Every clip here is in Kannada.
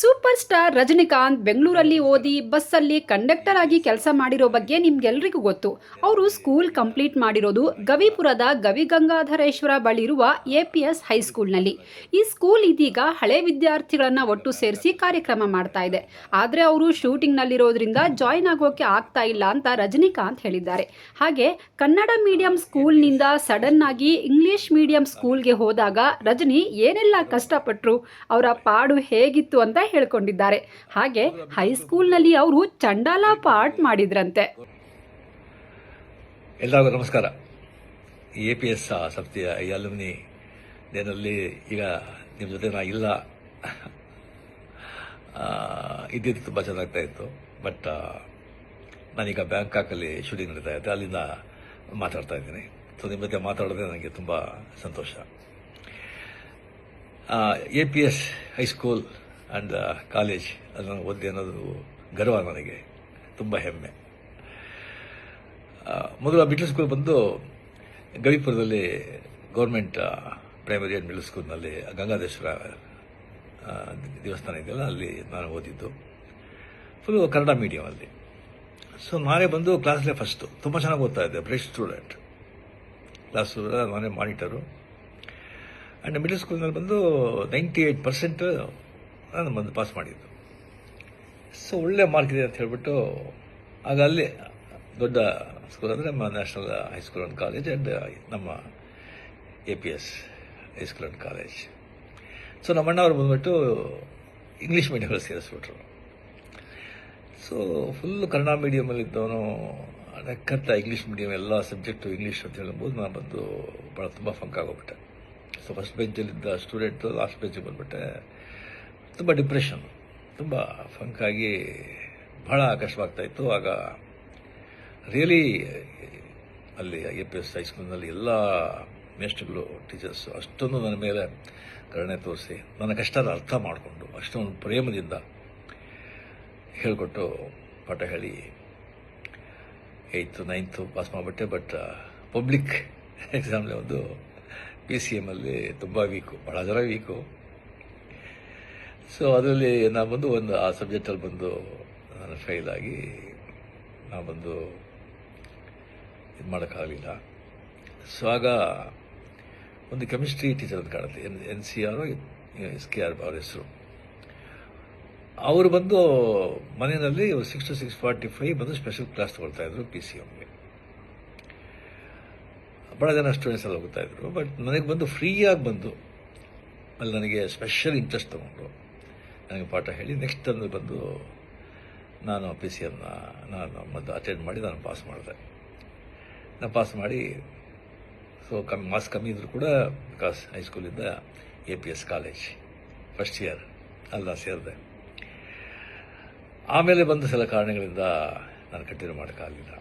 ಸೂಪರ್ ಸ್ಟಾರ್ ರಜನಿಕಾಂತ್ ಬೆಂಗಳೂರಲ್ಲಿ ಓದಿ ಬಸ್ಸಲ್ಲಿ ಕಂಡಕ್ಟರ್ ಆಗಿ ಕೆಲಸ ಮಾಡಿರೋ ಬಗ್ಗೆ ನಿಮ್ಗೆಲ್ರಿಗೂ ಗೊತ್ತು. ಅವರು ಸ್ಕೂಲ್ ಕಂಪ್ಲೀಟ್ ಮಾಡಿರೋದು ಗವಿಪುರದ ಗವಿಗಂಗಾಧರೇಶ್ವರ ಬಳಿ ಇರುವ ಎ ಪಿ ಎಸ್ ಹೈಸ್ಕೂಲ್ನಲ್ಲಿ. ಈ ಸ್ಕೂಲ್ ಇದೀಗ ಹಳೆ ವಿದ್ಯಾರ್ಥಿಗಳನ್ನು ಒಟ್ಟು ಸೇರಿಸಿ ಕಾರ್ಯಕ್ರಮ ಮಾಡ್ತಾ ಇದೆ. ಆದರೆ ಅವರು ಶೂಟಿಂಗ್ನಲ್ಲಿರೋದ್ರಿಂದ ಜಾಯ್ನ್ ಆಗೋಕೆ ಆಗ್ತಾ ಇಲ್ಲ ಅಂತ ರಜನಿಕಾಂತ್ ಹೇಳಿದ್ದಾರೆ. ಹಾಗೆ ಕನ್ನಡ ಮೀಡಿಯಂ ಸ್ಕೂಲ್ನಿಂದ ಸಡನ್ ಆಗಿ ಇಂಗ್ಲಿಷ್ ಮೀಡಿಯಂ ಸ್ಕೂಲ್ಗೆ ಹೋದಾಗ ರಜನಿ ಏನೆಲ್ಲ ಕಷ್ಟಪಟ್ಟರು ಅವರ ಪಾಡು ಹೇಗಿತ್ತು ಅಂತ ಹೇಳ್ಕೊಂಡಿದ್ದಾರೆ. ಹಾಗೆ ಹೈಸ್ಕೂಲ್ನಲ್ಲಿ ಅವರು ಚಂಡಾಲ ಪಾಠ ಮಾಡಿದ್ರಂತೆ. ಎಲ್ಲರಿಗೂ ನಮಸ್ಕಾರ. ಎ ಪಿ ಎಸ್ ಸಂಸ್ಥೆಯ ಈ ಅಲುಮಿನಿ ದಿನದಲ್ಲಿ ಈಗ ನಿಮ್ಮ ಜೊತೆ ನಾ ಇಲ್ಲ. ಇದ್ದಿದ್ದು ತುಂಬ ಚೆನ್ನಾಗ್ತಾ ಇತ್ತು. ಬಟ್ ನಾನೀಗ ಬ್ಯಾಂಕಾಕಲ್ಲಿ ಶೂಟಿಂಗ್ ನಡೀತಾ ಇದ್ದೆ ಅಲ್ಲಿಂದ ಮಾತಾಡ್ತಾ ಇದ್ದೀನಿ. ಸೊ ನಿಮ್ಮ ಜೊತೆ ಮಾತಾಡೋದೆ ನನಗೆ ತುಂಬ ಸಂತೋಷ. A P S high school and college ಅದನ್ನು ಓದಿ ಅನ್ನೋದು ಗರ್ವ ನನಗೆ. ತುಂಬ ಹೆಮ್ಮೆ. ಆ, ಮೊದಲು ಮಿಡ್ಲ್ ಸ್ಕೂಲ್ ಬಂದು ಗವಿಪುರದಲ್ಲಿ ಗೌರ್ಮೆಂಟ್ ಪ್ರೈಮರಿ ಆ್ಯಂಡ್ ಮಿಡ್ಲ್ ಸ್ಕೂಲ್ನಲ್ಲಿ ಗಂಗಾಧೇಶ್ವರ ಆ, ದೇವಸ್ಥಾನ ಇದೆಯಲ್ಲ ಅಲ್ಲಿ ನಾನು ಓದಿದ್ದು. ಫುಲ್ಲು ಕನ್ನಡ ಮೀಡಿಯಮಲ್ಲಿ ಸೊ ನಾನೇ ಬಂದು ಕ್ಲಾಸಲ್ಲೇ ಫಸ್ಟು ತುಂಬ ಚೆನ್ನಾಗಿ ಓದ್ತಾ ಇದ್ದೆ ಬ್ರೆಸ್ಟ್ ಸ್ಟೂಡೆಂಟ್ ಕ್ಲಾಸ್ ನಾನೇ ಮಾನಿಟರು ಆ್ಯಂಡ್ ಮಿಡ್ಲ್ ಸ್ಕೂಲ್ನಲ್ಲಿ ಬಂದು ನೈಂಟಿ ಏಯ್ಟ್ ಪರ್ಸೆಂಟ್ ನಾನು ಬಂದು ಪಾಸ್ ಮಾಡಿದ್ದು. ಸೊ ಒಳ್ಳೆ ಮಾರ್ಕ್ ಇದೆ ಅಂತ ಹೇಳಿಬಿಟ್ಟು, ಆಗ ಅಲ್ಲಿ ದೊಡ್ಡ ಸ್ಕೂಲ್ ಅಂದರೆ ನಮ್ಮ national high school and college and ನಮ್ಮ A P S high school and college so ನಮ್ಮ ಅಣ್ಣವ್ರು ಬಂದುಬಿಟ್ಟು ಇಂಗ್ಲೀಷ್ ಮೀಡಿಯಮಲ್ಲಿ ಸೇರಿಸ್ಬಿಟ್ರು. ಸೊ ಫುಲ್ಲು ಕನ್ನಡ ಮೀಡಿಯಮಲ್ಲಿದ್ದವನು ಅದಕ್ಕಂತ ಇಂಗ್ಲೀಷ್ ಮೀಡಿಯಮ್ ಎಲ್ಲ ಸಬ್ಜೆಕ್ಟು ಇಂಗ್ಲೀಷ್ ಅಂತ ಹೇಳ್ಬೋದು ನಾನು ಬಂದು ಭಾಳ ತುಂಬ ಫಂಕ್ ಆಗೋಗ್ಬಿಟ್ಟೆ. ಸೊ ಫಸ್ಟ್ ಬೆಂಚಲ್ಲಿದ್ದ ಸ್ಟೂಡೆಂಟು ಲಾಸ್ಟ್ ಬೆಂಚಿಗೆ ಬಂದುಬಿಟ್ಟೆ. ತುಂಬ ಡಿಪ್ರೆಷನ್. ತುಂಬ ಫಂಕಾಗಿ ಬಹಳ ಭಾಳ ಕಷ್ಟವಾಗ್ತಾಯಿತ್ತು ಆಗ ರಿಯಲಿ ಅಲ್ಲಿ ಐ ಪಿ ಎಸ್ ಹೈಸ್ಕೂಲ್ನಲ್ಲಿ ಎಲ್ಲ ಮೇಸ್ಟ್ಗಳು ಟೀಚರ್ಸು ಅಷ್ಟೊಂದು ನನ್ನ ಮೇಲೆ ಕರುಣೆ ತೋರಿಸಿ ನನ್ನ ಕಷ್ಟದ ಅರ್ಥ ಮಾಡಿಕೊಂಡು ಅಷ್ಟೊಂದು ಪ್ರೇಮದಿಂದ ಹೇಳಿಕೊಟ್ಟು ಪಾಠ ಹೇಳಿ ಏಯ್ತು ನೈನ್ತು ಪಾಸ್ ಮಾಡಿಬಿಟ್ಟೆ. ಬಟ್ ಪಬ್ಲಿಕ್ ಎಕ್ಸಾಮ್ಲಿ ಒಂದು ಪಿ ಸಿ ಎಮ್ಮಲ್ಲಿ ತುಂಬ ವೀಕು ಭಾಳ ಜನ ವೀಕು ಸೊ ಅದರಲ್ಲಿ ನಾನು ಬಂದು ಒಂದು, ಆ ಸಬ್ಜೆಕ್ಟಲ್ಲಿ ಬಂದು ನಾನು ಫೇಲ್ ಆಗಿ ನಾನು ಬಂದು ಇದು ಮಾಡೋಕ್ಕಾಗಲಿಲ್ಲ. ಸೊ ಆಗ ಒಂದು ಕೆಮಿಸ್ಟ್ರಿ ಟೀಚರ್ ಅಂತ ಕಾಣುತ್ತೆ. N N C R S K R ಅವ್ರ ಹೆಸರು. ಅವರು ಬಂದು ಮನೆಯಲ್ಲಿ six to six forty five ಬಂದು ಸ್ಪೆಷಲ್ ಕ್ಲಾಸ್ ತಗೊಳ್ತಾ ಇದ್ರು ಪಿ ಸಿ ಎಮ್ಗೆ ಭಾಳ ಜನ ಸ್ಟೂಡೆಂಟ್ಸ್ ಎಲ್ಲ ಹೋಗ್ತಾ ಇದ್ರು ಬಟ್ ನನಗೆ ಬಂದು ಫ್ರೀಯಾಗಿ ಬಂದು, ಅಲ್ಲಿ ನನಗೆ ಸ್ಪೆಷಲ್ ಇಂಟ್ರೆಸ್ಟ್ ತೊಗೊಂಡು ನನಗೆ ಪಾಠ ಹೇಳಿ ನೆಕ್ಸ್ಟ್ ತಂದು ಬಂದು ನಾನು ಪಿ ಸಿ ನಾನು ಮೊದಲು ಅಟೆಂಡ್ ಮಾಡಿ ನಾನು ಪಾಸ್ ಮಾಡಿದೆ. ನಾನು ಪಾಸ್ ಮಾಡಿ ಸೊ ಕಮ್ಮಿ ಮಾರ್ಕ್ಸ್ ಕಮ್ಮಿ ಇದ್ದರೂ ಕೂಡ because ಹೈಸ್ಕೂಲಿಂದ A P S college first year ಅಲ್ಲಿ ಸೇರಿದೆ. ಆಮೇಲೆ ಬಂದ ಸಲ ಕಾರಣಗಳಿಂದ ನಾನು ಕಂಟಿನ್ಯೂ ಮಾಡೋಕ್ಕಾಗಲಿಲ್ಲ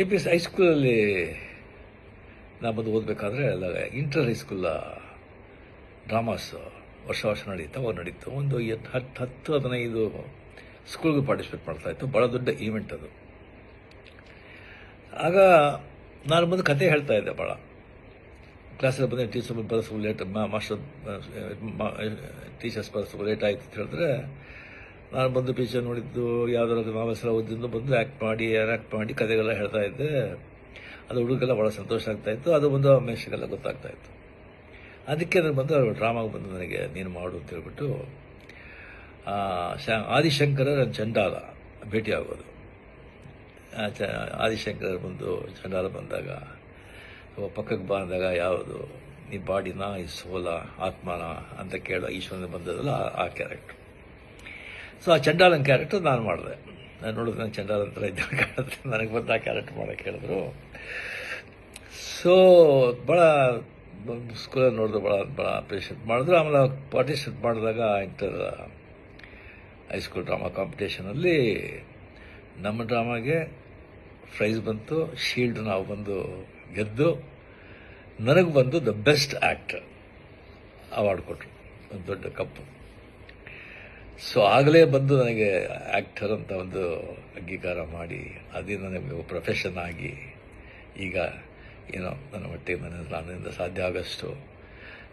ಎ ಪಿ ಎಸ್ ಹೈಸ್ಕೂಲಲ್ಲಿ ನಾನು ಬಂದು ಓದಬೇಕಾದ್ರೆ, ಅಲ್ಲ ಇಂಟರ್ ಹೈಸ್ಕೂಲ ಡ್ರಾಮಾಸ್ ವರ್ಷ ವರ್ಷ ನಡೀತಾ ನಡೀತು, ಒಂದು ಎತ್ ಹತ್ತು ಹತ್ತು, ಹದಿನೈದು ಸ್ಕೂಲ್ಗೆ ಪಾರ್ಟಿಸಿಪೇಟ್ ಮಾಡ್ತಾ ಇತ್ತು. ಭಾಳ ದೊಡ್ಡ ಈವೆಂಟ್ ಅದು. ಆಗ ನಾನು ಬಂದು ಕತೆ ಹೇಳ್ತಾ ಇದ್ದೆ ಭಾಳ ಕ್ಲಾಸಲ್ಲಿ ಬಂದರೆ ಟೀಚರ್ ಬರೋದು ಲೇಟ್ ಮಾಸ್ಟರ್ ಟೀಚರ್ಸ್ ಸ್ವಲ್ಪ ಲೇಟ್ ಆಯಿತು ಅಂತ ಹೇಳಿದ್ರೆ, ನಾನು ಬಂದು ಪಿಕ್ಚರ್ ನೋಡಿದ್ದು, ಯಾವ್ದಾದ್ರು ನಾವೆಲ್ಲ ಓದಿದ್ದು ಬಂದು ಆ್ಯಕ್ಟ್ ಮಾಡಿ ಆ್ಯಕ್ಟ್ ಮಾಡಿ ಕತೆಗೆಲ್ಲ ಹೇಳ್ತಾ ಇದ್ದೆ. ಅದು ಹುಡುಗೆಲ್ಲ ಭಾಳ ಸಂತೋಷ ಆಗ್ತಾಯಿತ್ತು ಅದು ಒಂದು ಮೆಷಿಗೆಲ್ಲ ಗೊತ್ತಾಗ್ತಾ ಇತ್ತು. ಅದಕ್ಕೆ ನಾನು ಬಂದು ಡ್ರಾಮಾಗೆ ಬಂದು ನನಗೆ ನೀನು ಮಾಡು ಅಂತ ಹೇಳ್ಬಿಟ್ಟು ಆದಿಶಂಕರ ನನ್ನ ಚಂಡಾಲ ಭೇಟಿಯಾಗೋದು. ಚ ಆದಿಶಂಕರ ಬಂದು ಚಂಡಾಲ ಬಂದಾಗ ಪಕ್ಕಕ್ಕೆ ಬಾ ಯಾವುದು? ನೀ ಬಾಡಿನ, ಈ ಸೋಲ, ಆತ್ಮನ ಅಂತ ಕೇಳೋ ಈಶ್ವರನ ಬಂದದಲ್ಲ ಆ- ಕ್ಯಾರೆಕ್ಟ್ರು ಸೊ ಆ ಚಂಡಾಲನ್ ಕ್ಯಾರೆಕ್ಟರ್ ನಾನು ಮಾಡಿದೆ. ನಾನು ನೋಡಿದ್ರೆ ನಾನು ಚಂಡಾಲ ಅಂತ ಇದ್ದಾಗ ನನಗೆ ಬಂದು ಆ ಕ್ಯಾರೆಕ್ಟರ್ ಮಾಡೋಕ್ಕೆ ಹೇಳಿದ್ರು. ಸೊ ಭಾಳ ಸ್ಕೂಲಲ್ಲಿ ನೋಡಿದ್ರೆ ಭಾಳ ಭಾಳ ಅಪ್ರಿಷಿಯೇಟ್ ಮಾಡಿದ್ರು ಆಮೇಲೆ ಪಾರ್ಟಿಸಿಪೇಟ್ ಮಾಡಿದಾಗ ಇಂಟರ್ ಹೈಸ್ಕೂಲ್ ಡ್ರಾಮಾ ಕಾಂಪಿಟೇಷನಲ್ಲಿ ನಮ್ಮ ಡ್ರಾಮಾಗೆ ಪ್ರೈಸ್ ಬಂತು. ಶೀಲ್ಡ್ ನಾವು ಬಂದು ಗೆದ್ದು, ನನಗೆ ಬಂದು ದ ಬೆಸ್ಟ್ ಆ್ಯಕ್ಟರ್ ಅವಾರ್ಡ್ ಕೊಟ್ಟರು ಒಂದು ದೊಡ್ಡ ಕಪ್ಪು. ಸೊ ಆಗಲೇ ಬಂದು ನನಗೆ ಆ್ಯಕ್ಟರ್ ಅಂತ ಒಂದು ಅಂಗೀಕಾರ ಮಾಡಿ, ಅದೇ ನನಗೆ ಪ್ರೊಫೆಷನ್ ಆಗಿ ಈಗ ಏನೋ ನನ್ನ ಮಟ್ಟಿಗೆ ನನ್ನ ನನ್ನಿಂದ ಸಾಧ್ಯ ಆಗೋಷ್ಟು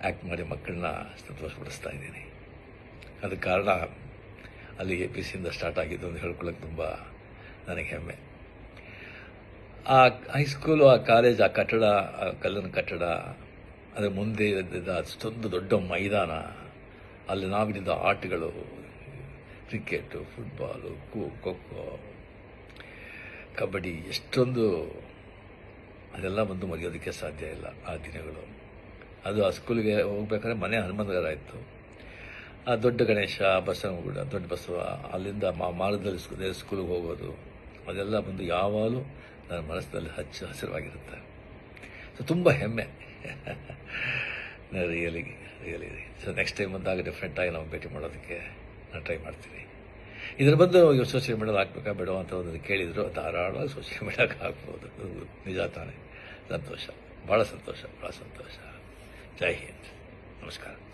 ಆ್ಯಕ್ಟ್ ಮಾಡಿ ಮಕ್ಕಳನ್ನ ಸಂತೋಷಪಡಿಸ್ತಾ ಇದ್ದೀನಿ. ಅದಕ್ಕೆ ಕಾರಣ ಅಲ್ಲಿ ಎ ಪಿ ಸಿಯಿಂದ ಸ್ಟಾರ್ಟ್ ಆಗಿದ್ದು ಅಂತ ಹೇಳ್ಕೊಳ್ಳೋಕೆ ತುಂಬ ನನಗೆ ಹೆಮ್ಮೆ. ಆ ಹೈಸ್ಕೂಲು ಆ ಕಾಲೇಜ್ ಆ ಕಟ್ಟಡ, ಆ ಕಲ್ಲಿನ ಕಟ್ಟಡ, ಅದರ ಮುಂದೆ ಇದ್ದಿದ್ದ ಅಷ್ಟೊಂದು ದೊಡ್ಡ ಮೈದಾನ, ಅಲ್ಲಿ ನಾವಿದ್ದ ಆಟಗಳು ಕ್ರಿಕೆಟು ಫುಟ್ಬಾಲು ಖೋ ಖೋ, ಕಬಡ್ಡಿ, ಎಷ್ಟೊಂದು ಅದೆಲ್ಲ ಬಂದು ಮರೆಯೋದಕ್ಕೆ ಸಾಧ್ಯ ಇಲ್ಲ ಆ ದಿನಗಳು. ಅದು ಆ ಸ್ಕೂಲಿಗೆ ಹೋಗ್ಬೇಕಾದ್ರೆ ಮನೆ ಹನುಮಂತಗಾರ ಇತ್ತು. ಆ ದೊಡ್ಡ ಗಣೇಶ ಬಸವನಗುಡ ದೊಡ್ಡ ಬಸವ, ಅಲ್ಲಿಂದ ಮಾ, ಮಾರ್ಗದಲ್ಲಿ ಸ್ಕೂಲಿಗೆ ಹೋಗೋದು, ಅದೆಲ್ಲ ಬಂದು ಯಾವಾಗಲೂ ನನ್ನ ಮನಸ್ಸಿನಲ್ಲಿ ಹಚ್ಚ ಹಸಿರಾಗಿರುತ್ತೆ. ಸೊ ತುಂಬ ಹೆಮ್ಮೆ. Really really so next time ಬಂದಾಗ ಡಿಫ್ರೆಂಟಾಗಿ ನಾವು ಭೇಟಿ ಮಾಡೋದಕ್ಕೆ ನಾನು ಟ್ರೈ ಮಾಡ್ತೀನಿ. ಇದ್ರ ಬಂದು ಸೋಷಿಯಲ್ ಮೀಡಿಯಾ ಹಾಕ್ಬೇಕಾ ಬೇಡ ಅಂತ ಒಂದು ಕೇಳಿದ್ರು. ಧಾರಾಳವಾಗಿ ಸೋಷಿಯಲ್ ಮೀಡಿಯಾಕ್ಕೆ ಹಾಕ್ಬೋದು. ನಿಜ ತಾನೆ. ಸಂತೋಷ. ಭಾಳ ಸಂತೋಷ. ಭಾಳ ಸಂತೋಷ. ಜೈ ಹಿಂದ್. ನಮಸ್ಕಾರ.